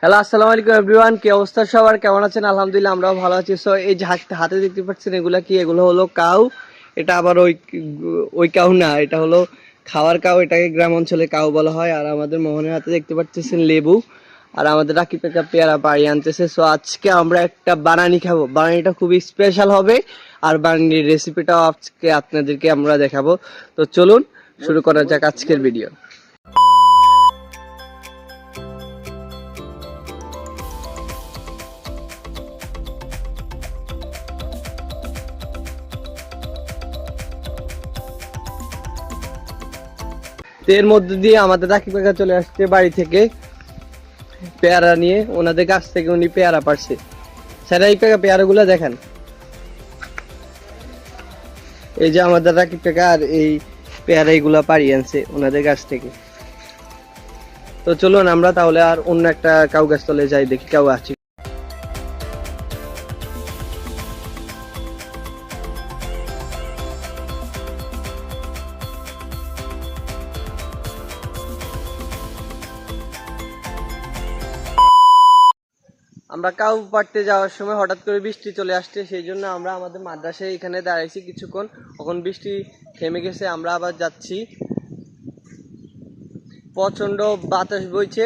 Hello আসসালামু আলাইকুম everyone কি অবস্থা সবার? কেমন আছেন? আলহামদুলিল্লাহ, আমরাও ভালো আছি। সো এই যে হাত- দেখতে পাচ্ছেন, এগুলা কি? এগুলো হলো কাউ। এটা আবার ওই ওই কাউ না, এটা হলো খাওয়ার কাউ। এটাকে গ্রাম অঞ্চলে কাউ বলা হয়। আর আমাদের মোহনের হাতে দেখতে পাচ্ছেন লেবু। আর আমাদের রাকি পেকা পেয়ারা বাড়ি আনতেছে। সো আজকে আমরা একটা বানানি খাব। বানানিটা খুবই স্পেশাল হবে। আর বানানির রেসিপিটাও আজকে আপনাদেরকে আমরা দেখাবো। তো চলুন, শুরু করা যাক আজকের ভিডিও এর মধ্যে দিয়ে আমাদের রাখি কাকা চলে আসছে বাড়ি থেকে। পেয়ারা নিয়ে। ওনাদের গাছ থেকে উনি পেয়ারা পারছে স্যার এই কাকা, পেয়ারাগুলো দেখেন। এই যে আমাদের রাখি কাকা আর এই পেয়ারা এইগুলা পাড়িয়ে আনছে ওনাদের গাছ থেকে। তো চলুন আমরা তাহলে আর অন্য একটা কাউ গাছ তলে যাই, দেখি কাউ আছে আমরা কাউ পাড়তে যাওয়ার সময় হঠাৎ করে বৃষ্টি চলে আসছে, সেই জন্য আমরা আমাদের মাদ্রাসায় এখানে দাঁড়াইছি কিছুক্ষণ। এখন বৃষ্টি থেমে গেছে, আমরা আবার যাচ্ছি। প্রচণ্ড বাতাস বইছে।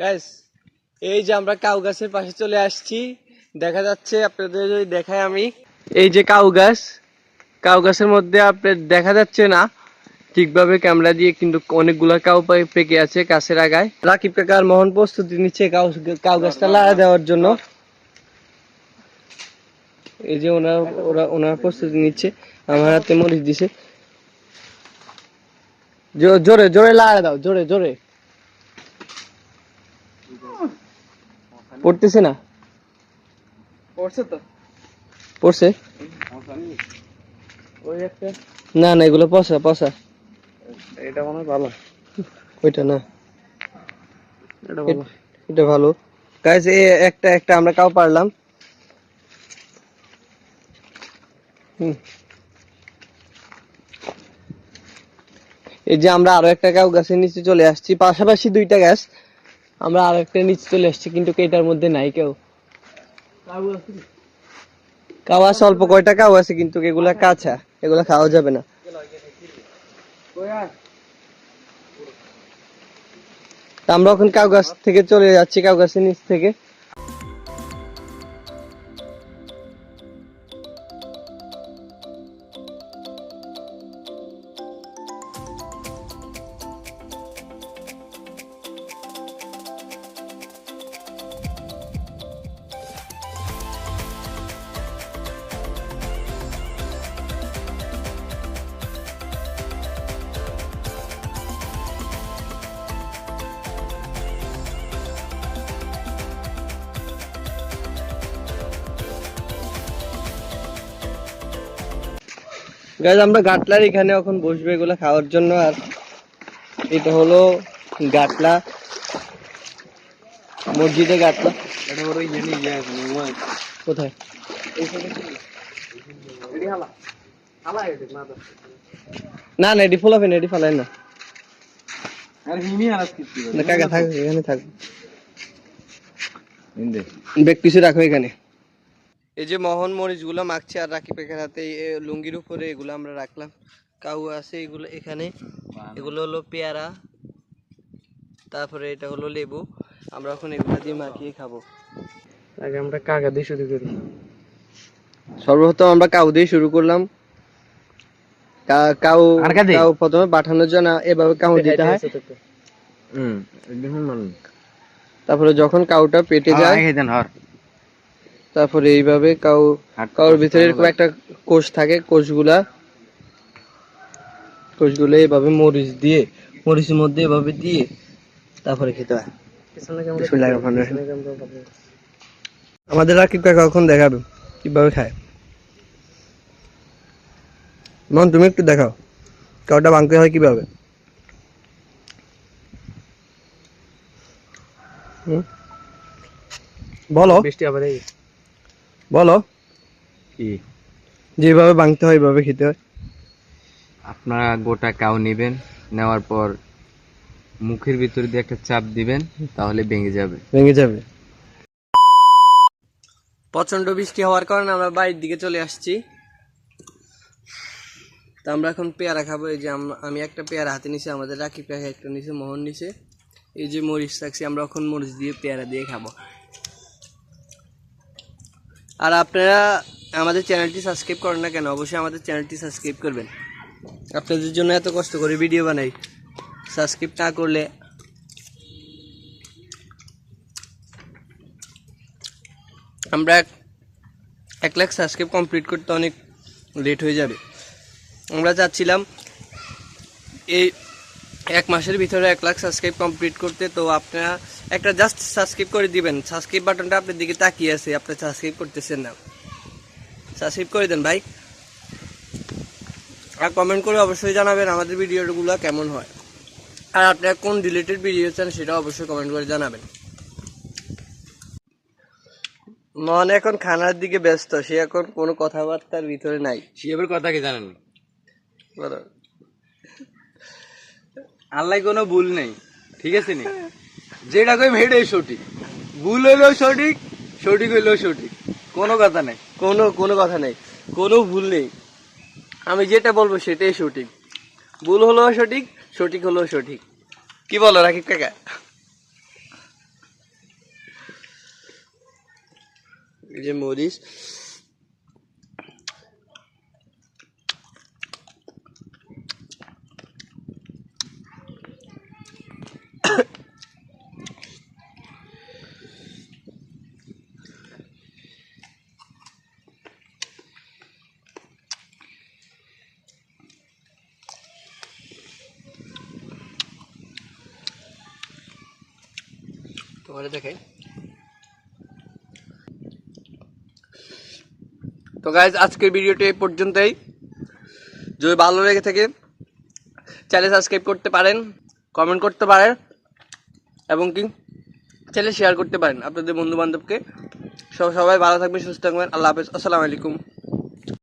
গাইস এই যে আমরা কাউ গাছের পাশে চলে আসছি। দেখা যাচ্ছে আপনাদের যদি দেখাই আমি। এই যে কাউ গাছ, কাউ গাছের মধ্যে আপনার দেখা যাচ্ছে না। ঠিকভাবে ক্যামেরা দিয়ে কিন্তু অনেকগুলো কাউ পেকে আছে গাছের আগায়। রাকিব কাকার মোহন প্রস্তুতি নিচ্ছে কাউ কাউ গাছটা লাগা দেওয়ার জন্য। এই যে ওনার, ওরা, ওনার প্রস্তুতি নিচ্ছে। আমার হাতে মরিচ দিছে। জোরে জোরে লাগা দাও, জোরে জোরে। পড়তেছে না? পড়ছে তো। পড়ছে? ওই একটা। না না এগুলো পচা পচা। এটা মনে হয় ভালো। ওইটা না। এটা এ- এটা ভালো। গাইস এ একটা একটা আমরা কাউ পারলাম। হুম। এই যে আমরা আরও একটা কাউ গাছের নিচে চলে আসছি পাশাপাশি দুইটা গাছ। আমরা আরেকটা একটা নিচে চলে আসছি কিন্তু এটার মধ্যে নাই কেউ। কাউ আছে অল্প কয়টা কাউ আছে কিন্তু এগুলা কাঁচা এগুলা খাওয়া যাবে না। আমরা এখন কাউ গাছ থেকে চলে যাচ্ছি কাউ গাছের নিচ থেকে। গাইজ আমরা গাটলার এখানে এখন বসবে এগুলো খাওয়ার জন্য আর এটা হলো গাটলা। মসজিদে গাটলা। এটা কোথায়? হালা। হালা এডি না না এটি ফোলাবেন এটি ফেলাই না। কাকা থাক এখানে থাক। ব্যাগ কিছু রাখো এখানে। এই যে মোহন মরিচগুলো মাখছে আর রাখি পেখার হাতে লুঙ্গির উপরে এগুলো আমরা রাখলাম। কাউ আছে এগুলো এখানে। এগুলো হলো পেয়ারা তারপরে এটা হলো লেবু। আমরা এখন এগুলো দিয়ে মাখিয়ে খাব। আগে আমরা কাকা দিয়ে শুরু করি। সর্বপ্রথম আমরা কাউ দিয়ে শুরু করলাম। কাউ? কাউ প্রথমে পাঠানোর জন্য এভাবে কাউ দিতে হয়। হুম তারপরে যখন কাউটা পেটে যায় দেন হর। তারপরে এইভাবে কাউ কাউর ভিতরে এরকম একটা কোষ থাকে কোষগুলা। কোষগুলো এইভাবে মরিচ দিয়ে মরিচের মধ্যে এভাবে দিয়ে তারপরে খেতে হয়। আমাদের রাকিব কাকা কখন দেখাবে? কীভাবে খায়? মন তুমি একটু দেখাও। কাউটা ভাঙতে হয় কীভাবে? হুম? বলো। বৃষ্টি আবার এই বলো। কি? যেভাবে ভাঙতে হয় এইভাবে খেতে হয়। আপনারা গোটা কাউ নেবেন নেওয়ার পর মুখের ভিতরে দিয়ে একটা চাপ দিবেন তাহলে ভেঙে যাবে। ভেঙে যাবে। প্রচণ্ড বৃষ্টি হওয়ার কারণে আমরা বাড়ির দিকে চলে আসছি। তা আমরা এখন পেয়ারা খাব। এই যে আমি একটা পেয়ারা হাতে নিছি আমাদের রাখি পেয়ারা একটা নিচে মোহন নিচে এই যে মরিচ রাখছি আমরা এখন মরিচ দিয়ে পেয়ারা দিয়ে খাব। আর আপনারা আমাদের চ্যানেলটি সাবস্ক্রাইব করেন না কেন, অবশ্যই আমাদের চ্যানেলটি সাবস্ক্রাইব করবেন। আপনাদের জন্য এত কষ্ট করে ভিডিও বানাই। সাবস্ক্রাইব না করলে আমরা এক লাখ সাবস্ক্রাইব কমপ্লিট করতে অনেক লেট হয়ে যাবে। আমরা চাচ্ছিলাম এই এক মাসের ভিতরে এক লাখ সাবস্ক্রাইব কমপ্লিট করতে তো আপনারা একটা জাস্ট সাবস্ক্রাইব করে দিবেন। সাবস্ক্রাইব বাটনটা আপনার দিকে তাকিয়ে আছে আপনার সাবস্ক্রাইব করতেছেন না। সাবস্ক্রাইব করে দেন ভাই। আর কমেন্ট করে অবশ্যই জানাবেন আমাদের ভিডিওগুলো কেমন হয়। আর আপনারা কোন রিলেটেড ভিডিও চান সেটা অবশ্যই কমেন্ট করে জানাবেন। মন এখন খানার দিকে ব্যস্ত সে এখন কোনো কথাবার্তার ভিতরে নাই। শিবের কথা কি জানেন? বলো। আল্লাহ কোনো ভুল নেই, ঠিক আছে নি? যেটা কই হেডে সঠিক। ভুল হইলেও সঠিক সঠিক হইলেও সঠিক। কোনো কথা নেই। কোনো কোনো কথা নেই। কোনো ভুল নেই। আমি যেটা বলব সেটাই সঠিক। ভুল হলেও সঠিক সঠিক হলেও সঠিক। কি বলো রাকিব কাকা? যে মরিচ। তোমার দেখাই। তো গাইজ আজকের ভিডিওটি এই পর্যন্তই। যদি ভালো লেগে থাকে চ্যানেল সাবস্ক্রাইব করতে পারেন কমেন্ট করতে পারেন, এবং কি চ্যানেল শেয়ার করতে পারেন আপনাদের বন্ধু বান্ধবকে সবাই ভালো থাকবেন, সুস্থ থাকবেন। আল্লাহ হাফেজ। আসসালামু আলাইকুম।